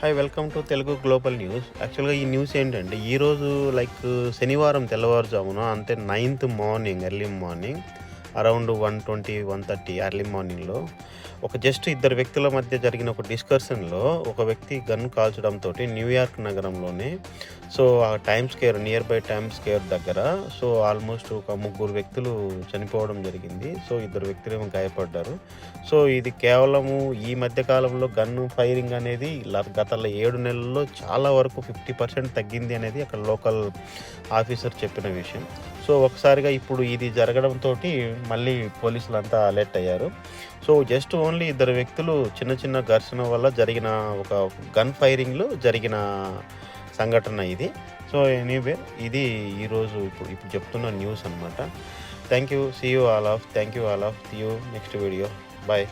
Hi welcome to Telugu global news యాక్చువల్గా ఈ news ఏంటంటే ఈరోజు లైక్ శనివారం తెల్లవారుజామున అంటే ninth morning early morning around one twenty one thirty early మార్నింగ్లో ఒక జస్ట్ ఇద్దరు వ్యక్తుల మధ్య జరిగిన ఒక డిస్కషన్లో ఒక వ్యక్తి గన్ కాల్చడంతో న్యూయార్క్ నగరంలోనే సో ఆ Times Square nearby Times Square దగ్గర సో ఆల్మోస్ట్ ఒక ముగ్గురు వ్యక్తులు చనిపోవడం జరిగింది. సో ఇద్దరు వ్యక్తులు ఏమో గాయపడ్డారు. సో ఇది కేవలము ఈ మధ్య కాలంలో గన్ను ఫైరింగ్ అనేది గత ఏడు నెలల్లో చాలా వరకు ఫిఫ్టీ పర్సెంట్ తగ్గింది అనేది అక్కడ లోకల్ ఆఫీసర్ చెప్పిన విషయం. సో ఒకసారిగా ఇప్పుడు ఇది జరగడంతో మళ్ళీ పోలీసులు అంతా అలర్ట్ అయ్యారు. సో జస్ట్ ఓన్లీ ఇద్దరు వ్యక్తులు చిన్న చిన్న ఘర్షణ వల్ల జరిగిన ఒక గన్ ఫైరింగ్లో జరిగిన సంఘటన ఇది. సో ఎనీవే ఇది ఈరోజు ఇప్పుడు ఇప్పుడు చెప్తున్న న్యూస్ అనమాట thank you see you all of thank you all of you next video. Bye.